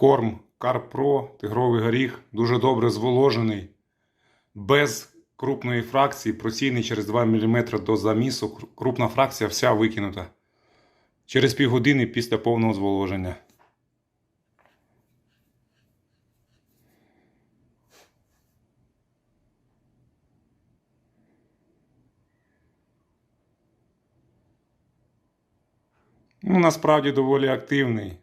Корм Карпро, тигровий горіх, дуже добре зволожений, без крупної фракції, просійний через 2 мм до замісу. Крупна фракція вся викинута. Через півгодини після повного зволоження. Ну, насправді доволі активний.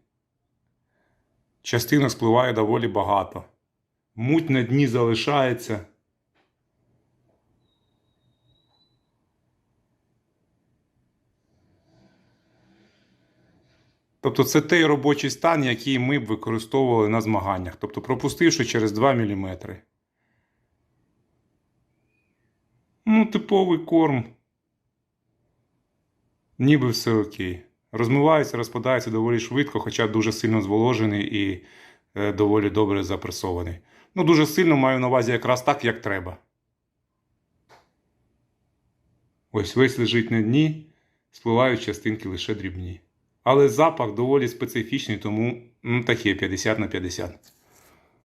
Частинок спливає доволі багато. Муть на дні залишається. Тобто це той робочий стан, який ми б використовували на змаганнях. Тобто пропустивши через 2 мм. Ну, типовий корм. Ніби все окей. Розмивається, розпадається доволі швидко, хоча дуже сильно зволожений і е, доволі добре запресований. Ну, дуже сильно маю на увазі якраз так, як треба. Ось весь лежить на дні, спливають частинки лише дрібні. Але запах доволі специфічний, тому ну, таке 50 на 50.